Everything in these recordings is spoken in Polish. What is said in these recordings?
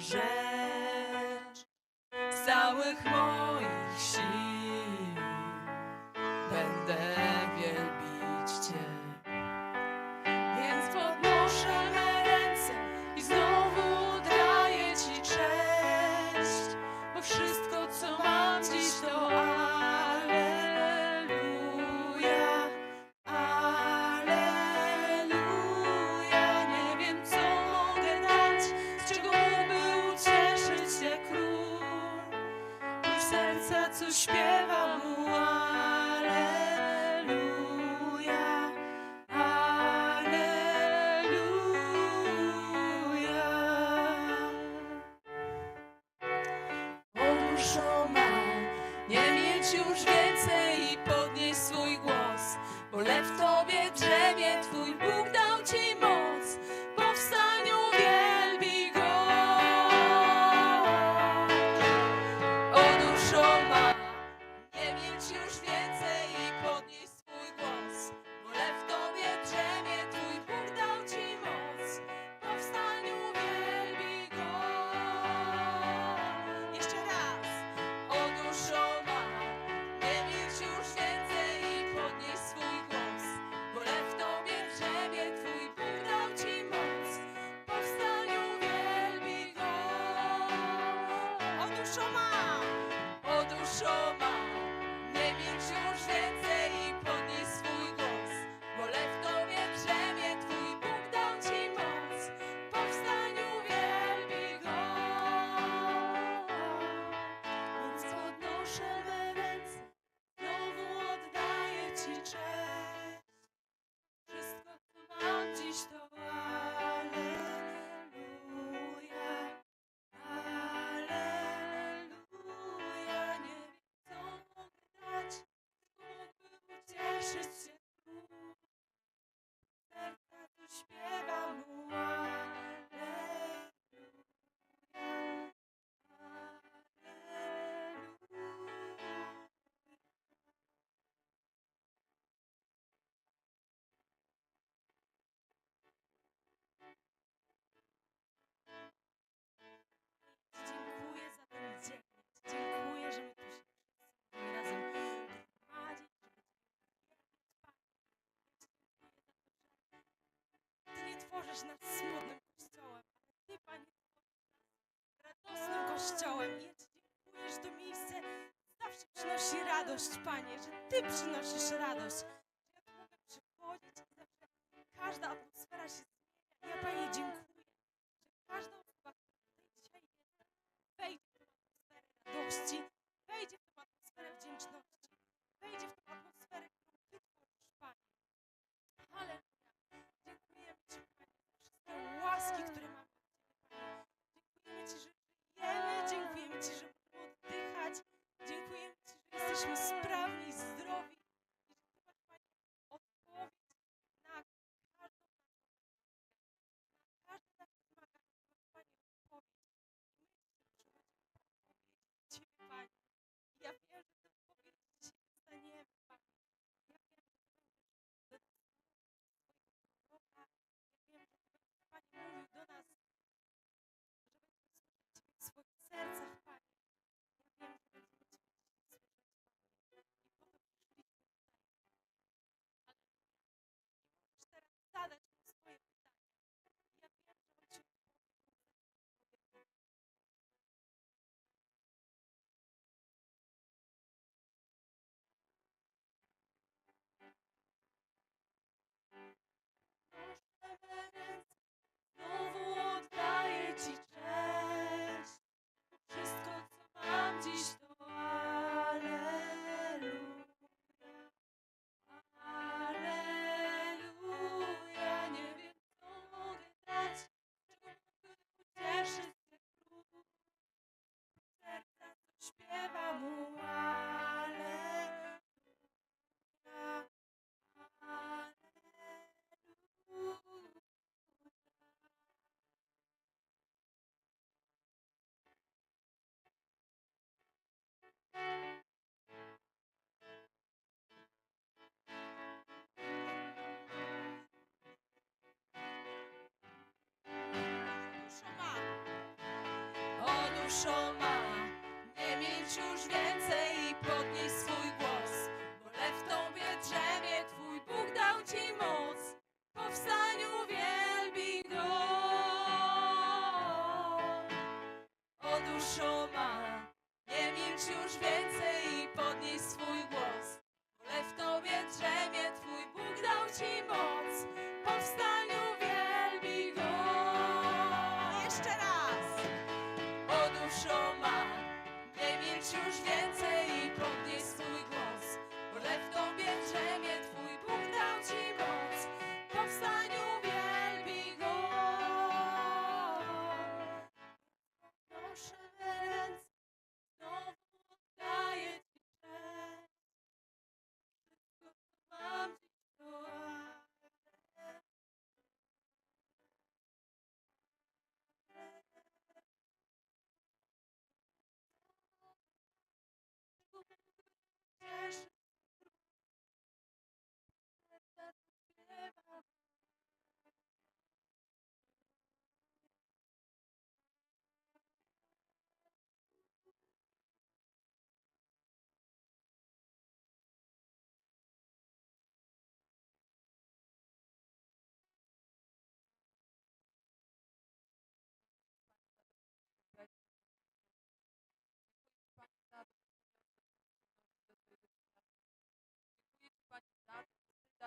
rzecz całych moich. serca, co śpiewa mu łaj. Kościołem. Ja dziękuję, że to miejsce zawsze przynosi radość, Panie, że Ty przynosisz radość. Że ja tu mogę przychodzić i zawsze każda atmosfera się zmienia. Ja Panie dziękuję, że każda osoba, która tutaj dzisiaj jest, wejdzie w atmosferę radości, Christmas show my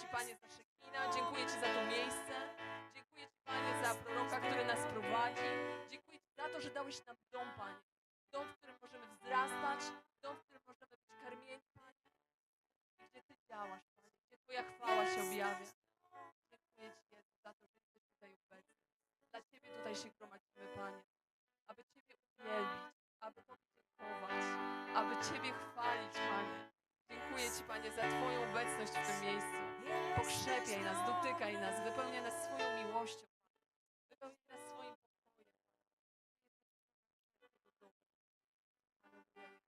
Ci, Panie, za Szekina. Dziękuję Ci za to miejsce. Dziękuję Ci, Panie, za proroka, który nas prowadzi. Dziękuję Ci za to, że dałeś nam dom, Panie. Dom, w którym możemy wzrastać. Dom, w którym możemy być karmieni, Panie. Gdzie Ty działasz, Panie. Gdzie Twoja chwała się objawia. Dziękuję Ci, Jezu, za to, że jesteś tutaj obecny. Dla Ciebie tutaj się gromadzimy, Panie. Aby Ciebie uwielbić, aby Tobie dziękować, aby Ciebie chwalić, Panie. Dziękuję Ci, Panie, za Twoją obecność w tym miejscu. Pokrzepiaj nas, dotykaj nas, wypełniaj nas swoją miłością. Wypełniaj nas swoim pokojem.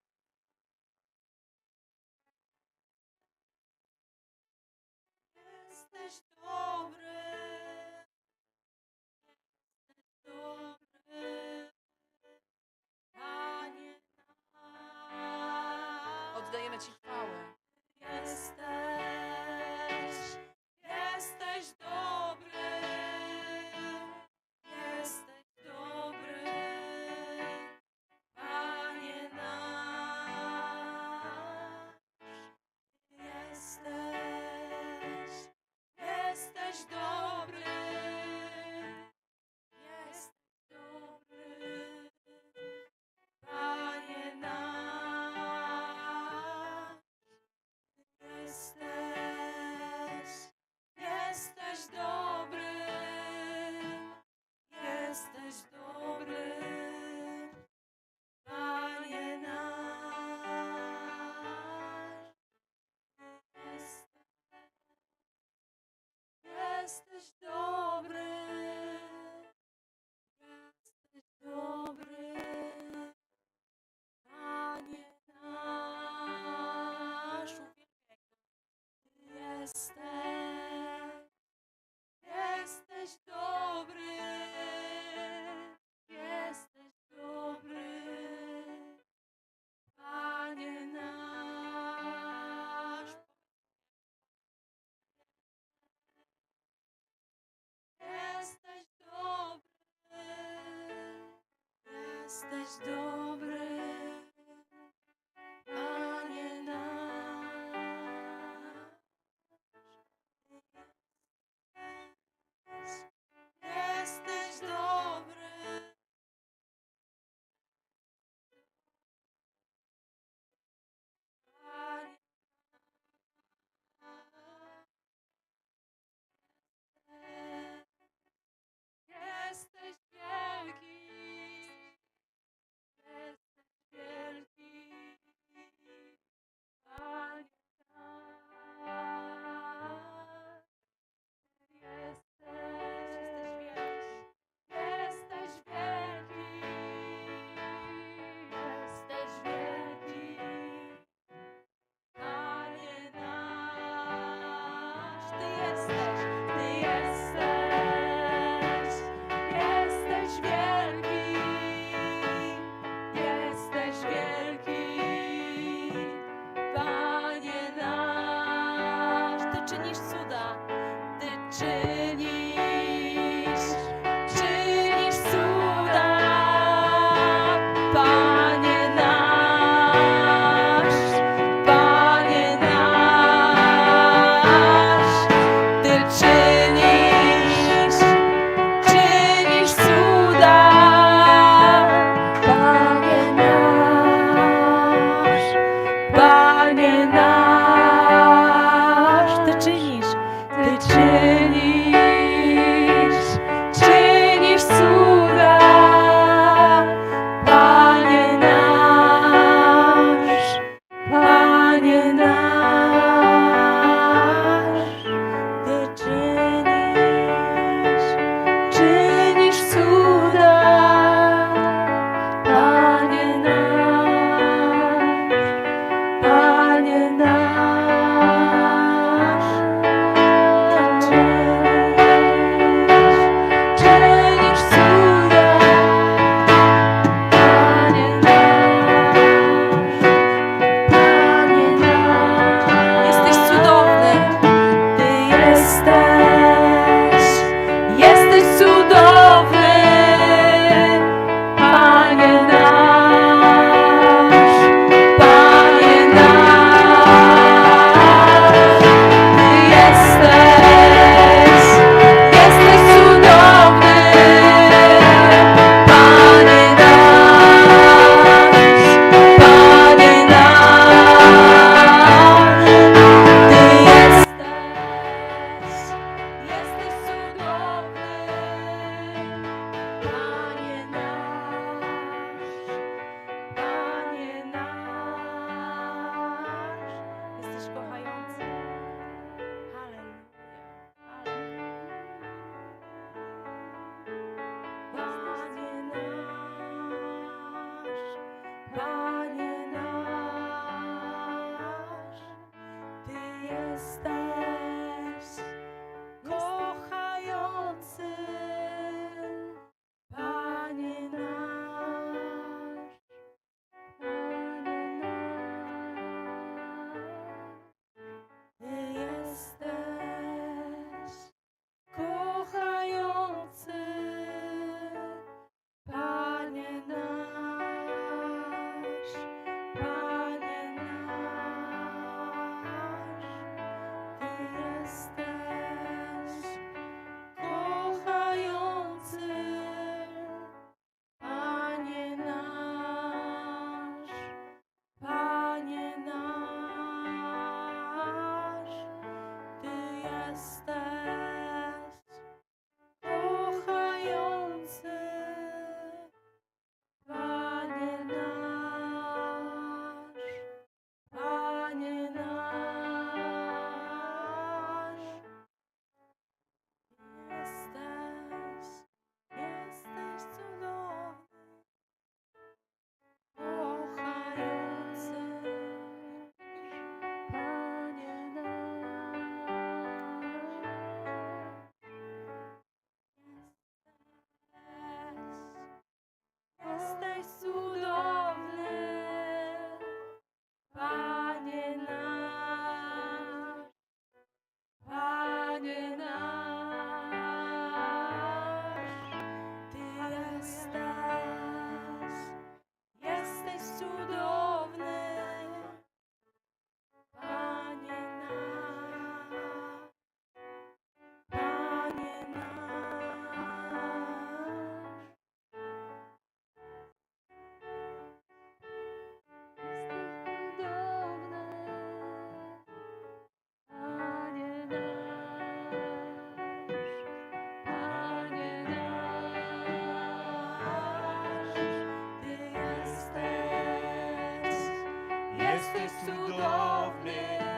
Jesteś. Jesteś dobry,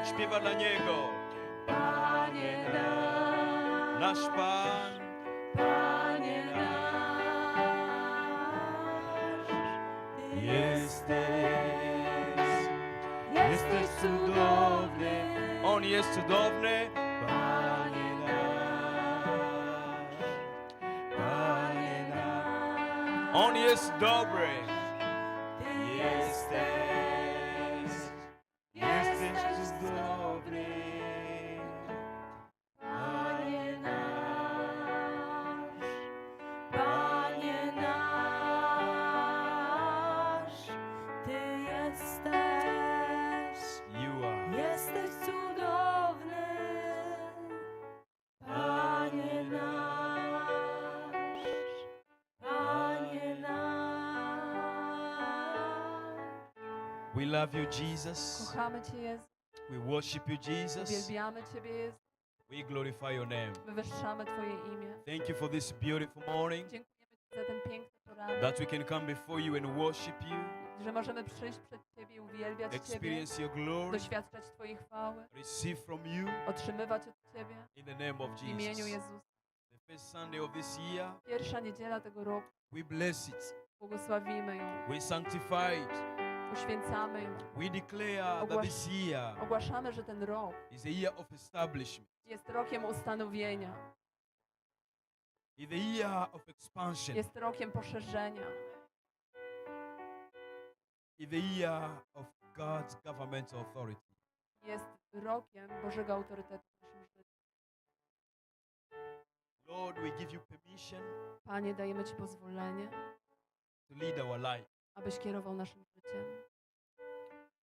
śpiewa dla Niego. Panie nasz, Nasz Pan, Panie nasz, jesteś, jesteś cudowny, On jest cudowny. Panie nasz, Panie nasz, On jest dobry. We love you, Jesus. Kochamy Cię, Jezu, We worship you, Jesus. uwielbiamy Ciebie, Jezu, We glorify your name. wywyższamy Twoje imię. Thank you for this beautiful morning Dziękujemy Ci za ten piękny poranek, that we can come before you and worship you, że możemy przyjść przed Ciebie i uwielbiać Ciebie, experience your glory, doświadczać Twojej chwały, receive from you otrzymywać od Ciebie in the name of w imieniu Jesus. Jezusa. The first Sunday of this year, Pierwsza niedziela tego roku, we bless it. błogosławimy ją, We sanctify it. Uświęcamy. We declare that this year Ogłaszamy, że ten rok is a year of establishment, jest rokiem ustanowienia, is a year of expansion, jest rokiem poszerzenia, is a year of God's governmental authority. jest rokiem Bożego autorytetu w naszym życiu. Lord, we give you permission Panie, dajemy Ci pozwolenie, to lead our life, abyś kierował naszym życiem,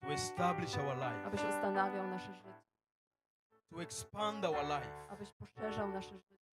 to establish our life, abyś ustanawiał nasze życie, to expand our life, abyś poszerzał nasze życie,